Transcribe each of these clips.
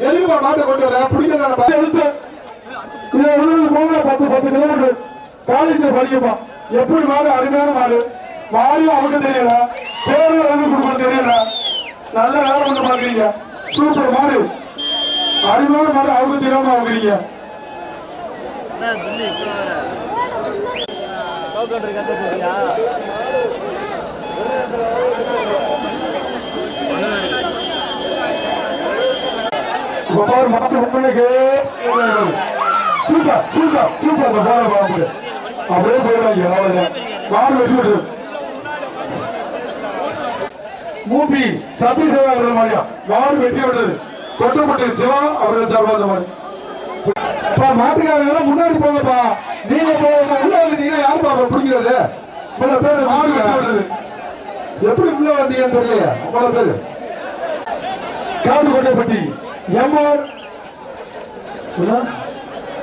எதுக்கு மாட்டை கொண்டு வர பிடிக்கிறதா எடுத்து இது எழுதுறது போகுது பத்து பத்து கிலோமீட்டர் காலேஜில் படிக்கப்பா எப்படி மாடு அருமையான மாடு மாடியும் அவங்க தெரியல பேரும் எழுதி கொடுக்க தெரியல நல்ல வேலை ஒன்று பாக்குறீங்க சூப்பர் மாடு அருமையான மாடு அவங்க தெரியாம வாங்குறீங்க இப்ப பாரு மாட்டு உண்மைக்கு சூப்பர் சூப்பர் சூப்பர் இந்த போற பாம்பு அப்படியே போயிடாங்க அவ்வளவுதான் மாடு வெட்டி விட்டு மூப்பி அவர்கள் மாதிரியா? மாடு வெட்டி விட்டது கொட்டப்பட்ட சிவா அவர்கள் சார்பாக அந்த மாதிரி. மாட்டுக்காரங்க முன்னாடி போங்கப்பா. நீங்க போங்க உள்ள வந்துட்டீங்கன்னா யாரு பாப்பா பிடிக்கிறது? இவ்வளவு பேர் எப்படி உள்ள வந்தீங்கன்னு தெரியலையா. இவ்வளவு பேரு? காது கொட்டைப்பட்டி எம்ஆர்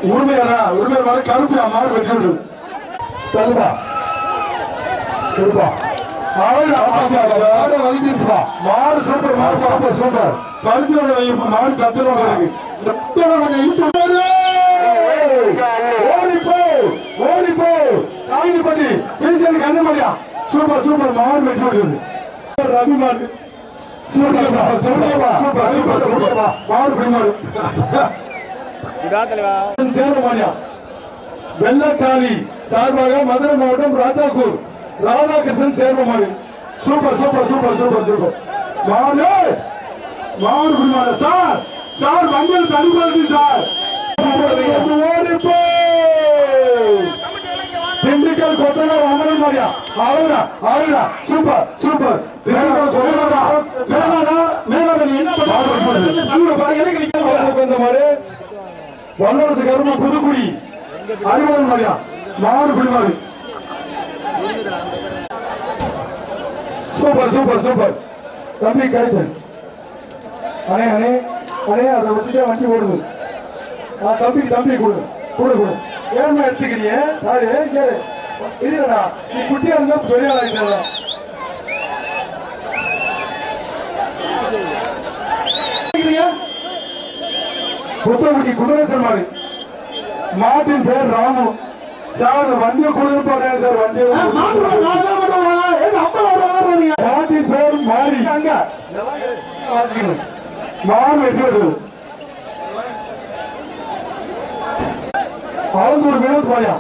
உரிமையாரா உரிமையார் மாடு கருப்பு மாடு வெட்டி விட்டது தருப்பா தருப்பா மாடை சூப்பர் மாடு சூப்பர் கருத்து மாடு சத்துணவு இருக்கு ஓடிப்போ காயினிப்பட்டி ஈசன் கண்ணுமடியா சூப்பர் சூப்பர். மாடு வெட்டி விடுறது ரவி மாடு. Super super super. Super super மாடு பிடி மாடு. சேரமானியா வெள்ளக்காளி சார்பாக மதுரை மாவட்டம் Rajakkur Radhakrishnan சேர்வமாடு super super super super super. மாடு மாடு பிடி மாடு. சார் சார் மஞ்சள் தனிப்பா இருக்கு சார். பாரு எனக்கு நிக்க வந்த மாதிரி வல்லரசு கரும புதுக்குடி. அறிவன் மாதிரியா மாறு மாறு சூப்பர் சூப்பர் சூப்பர். தம்பி கழித்தல் அண்ணே அண்ணே அண்ணே அதை வச்சுட்டே வண்டி ஓடுது. ஆ தம்பி தம்பி கொடு கொடு கொடு. ஏன்மா எடுத்துக்கிறீங்க? சாரி கேளு. இல்லடா நீ குட்டியா இருந்தா பெரிய ஆளாயிட்டா புத்தகுடி குமரேசன் மாடு மாட்டின் பேர் ராமு. சார் வண்டியை கொடுப்பாரு சார் வண்டியை மாட்டின் பேர் மாறி வெட்டி விடுறது ஆலந்தூர் வினோத் மாடியா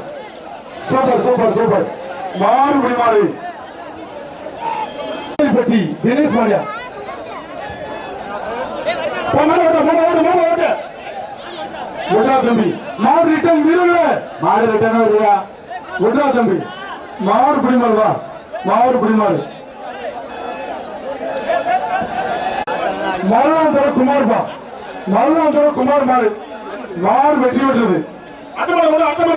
சூப்பர் சூப்பர் சூப்பர். மாறுபடி மாடு பட்டி தினேஷ் மாடியா போ, தம்பி. மாடு ரிட்டன் வீரர்களே. மாடு ரிட்டர்ன் வருயா விட்றா தம்பி. மாடு பிடிமாடு வா. மாடு பிடிமாடு மருதாந்தர குமார் பா மருதாந்தர குமார் மாடு மாடு வெட்டி